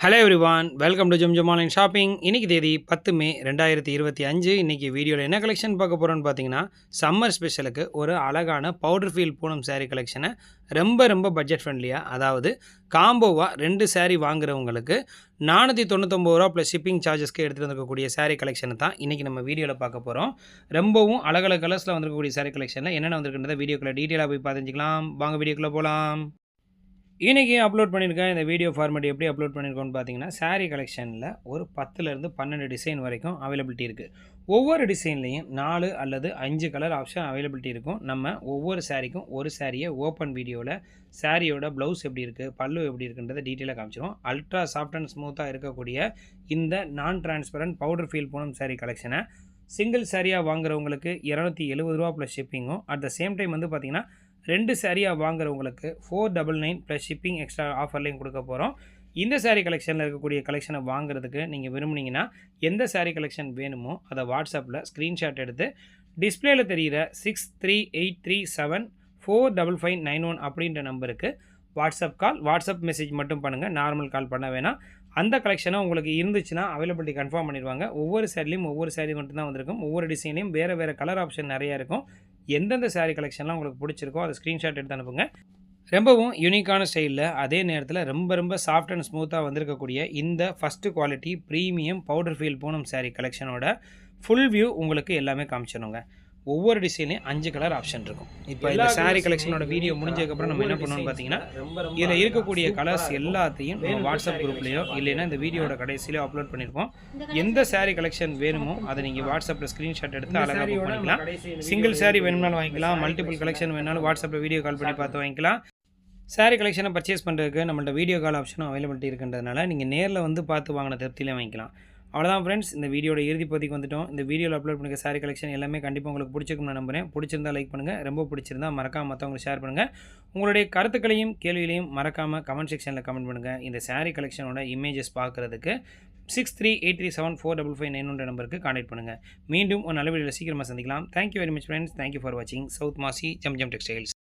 Hello everyone welcome to Jum Jum online shopping இன்னைக்கு தேதி பத்து மே ரெண்டாயிரத்தி இருபத்தி அஞ்சு. இன்றைக்கி வீடியோவில் என்ன கலெக்ஷன் பார்க்க போகிறோன்னு பார்த்தீங்கன்னா சம்மர் ஸ்பெஷலுக்கு ஒரு அழகான பவுடர் ஃபீல் பூனம் saree கலெக்ஷனை ரொம்ப ரொம்ப பட்ஜெட் ஃப்ரெண்ட்லியாக அதாவது காம்போவாக ரெண்டு saree வாங்குறவங்களுக்கு நானூற்றி தொண்ணூத்தொம்பது ரூபா ப்ளஸ் ஷிப்பிங் சார்ஜஸ்க்கு எடுத்துகிட்டு வந்திருக்கக்கூடிய saree கலெக்ஷனை தான் இன்றைக்கி நம்ம வீடியோவில் பார்க்க போகிறோம் ரொம்பவும் அழகழக கலர்ஸில் வந்திருக்கக்கூடிய saree கலெக்ஷனில் என்னென்ன வந்திருக்குன்றத வீடியோக்குள்ளே டீட்டெயிலாக போய் பார்த்துக்கலாம் வாங்க வீடியோக்குள்ளே போகலாம் இன்றைக்கி அப்லோட் பண்ணியிருக்கேன். இந்த வீடியோ ஃபார்மேட் எப்படி அப்லோட் பண்ணியிருக்கோன்னு பார்த்தீங்கன்னா சாரீ கலெக்ஷனில் ஒரு பத்துலேருந்து பன்னெண்டு டிசைன் வரைக்கும் அவைலபிலிட்டி இருக்குது ஒவ்வொரு டிசைன்லேயும் நாலு அல்லது அஞ்சு கலர் ஆப்ஷன் அவைலபிலிட்டி இருக்கும். நம்ம ஒவ்வொரு சாரீக்கும் ஒரு சாரியை ஓப்பன் வீடியோவில் சாரியோட ப்ளவுஸ் எப்படி இருக்குது பல்லு எப்படி இருக்குன்றதை டீட்டெயிலாக காமிச்சிரும் அல்ட்ரா சாஃப்ட் அண்ட் ஸ்மூத்தாக இருக்கக்கூடிய இந்த non transparent powder feel Poonam sari கலெக்ஷனை single சாரியாக வாங்குறவங்களுக்கு இரநூத்தி எழுபது ரூபா ப்ளஸ் ஷிப்பிங்கும் அட் த சேம் டைம் வந்து பார்த்திங்கன்னா ரெண்டு சாரியாக வாங்குறவங்களுக்கு four double nine plus shipping extra ஆஃபர்லையும் கொடுக்க போகிறோம் இந்த சாரீ கலெக்ஷனில் இருக்கக்கூடிய கலெக்ஷனை வாங்குறதுக்கு நீங்கள் விரும்புனீங்கன்னா எந்த சாரீ கலெக்ஷன் வேணுமோ அதை வாட்ஸ்அப்பில் ஸ்க்ரீன்ஷாட் எடுத்து டிஸ்பிளேயில் தெரிகிற six three eight three seven four double five nine one அப்படின்ற நம்பருக்கு வாட்ஸ்அப் கால் வாட்ஸ்அப் மெசேஜ் மட்டும் பண்ணுங்கள் நார்மல் கால் பண்ண வேணாம். அந்த கலெக்ஷனும் உங்களுக்கு இருந்துச்சுன்னா அவைலபிலிட்டி கன்ஃபார்ம் பண்ணிடுவாங்க. ஒவ்வொரு சேரீலையும் ஒவ்வொரு saree மட்டும்தான் வந்திருக்கும். ஒவ்வொரு டிசைன்லையும் வேறு வேறு கலர் ஆப்ஷன் நிறையா இருக்கும். எந்தெந்த சாரீ கலெக்ஷன்லாம் உங்களுக்கு பிடிச்சிருக்கோ அதை ஸ்க்ரீன்ஷாட் எடுத்து அனுப்புங்க. ரொம்பவும் யூனிக்கான ஸ்டைலில் அதே நேரத்தில் ரொம்ப ரொம்ப சாஃப்ட் அண்ட் ஸ்மூத்தாக வந்திருக்கக்கூடிய இந்த first quality premium powder feel Poonam sari கலெக்ஷனோட full view உங்களுக்கு எல்லாமே காமிச்சிடணுங்க ஒவ்வொரு டிசைன்லையும் அஞ்சு கலர் ஆப்ஷன் இருக்கும். இப்போ இந்த saree கலெக்ஷனோட வீடியோ முடிஞ்சதுக்கப்புறம் நம்ம என்ன பண்ணணும்னு பார்த்தீங்கன்னா இதில் இருக்கக்கூடிய கலர்ஸ் எல்லாத்தையும் நம்ம வாட்ஸ்அப் குரூப்லேயோ இல்லைன்னா இந்த வீடியோட கடைசியிலையோ அப்லோட் பண்ணியிருப்போம். எந்த saree கலெக்ஷன் வேணுமோ அதை நீங்கள் வாட்ஸ்அப்பில் ஸ்க்ரீன்ஷாட் எடுத்து அழகாக புக் பண்ணிக்கலாம். சிங்கிள் saree வேணும்னாலும் வாங்கிக்கலாம். மல்டிபிள் கலெக்ஷன் வேணாலும் வாட்ஸ்அப்பில் வீடியோ கால் பண்ணி பார்த்து வாங்கிக்கலாம். Saree கலெக்ஷனை பர்ச்சேஸ் பண்ணுறதுக்கு நம்மள்ட்ட வீடியோ கால் ஆப்ஷனும் அவைலபிலிட்டி இருக்குன்றதுனால நீங்கள் நேரில் வந்து பார்த்து வாங்கின திருப்தியிலே வாங்கிக்கலாம். அவ்வளோதான் ஃப்ரெண்ட்ஸ் இந்த வீடியோட இறுதி பகுதிக்கு வந்துட்டோம். இந்த வீடியோவில் அப்லோட் பண்ணிக்க சாரி கலெக்ஷன் எல்லாமே கண்டிப்பாக உங்களுக்கு பிடிச்சிருக்கும் நான் நம்புறேன். பிடிச்சிருந்தா லைக் பண்ணுங்கள் ரொம்ப பிடிச்சிருந்தா மறக்காமல் மற்றவங்களுக்கு ஷேர் பண்ணுங்கள் உங்களுடைய கருத்துக்களையும் கேள்விகளையும் மறக்காமல் கமெண்ட் செக்ஷனில் கமெண்ட் பண்ணுங்கள் இந்த saree கலெக்ஷனோட இமேஜஸ் பார்க்குறதுக்கு six three eight three seven four double five nine நம்பருக்கு கான்டெக்ட் பண்ணுங்கள் மீண்டும் ஒரு நல்ல வீடியோவில் சீக்கிரமாக சந்திக்கலாம். Thank you very much friends thank you for வாட்சிங் சவுத் மாசி ஜம் ஜம் டெக்ஸ்டைல்ஸ்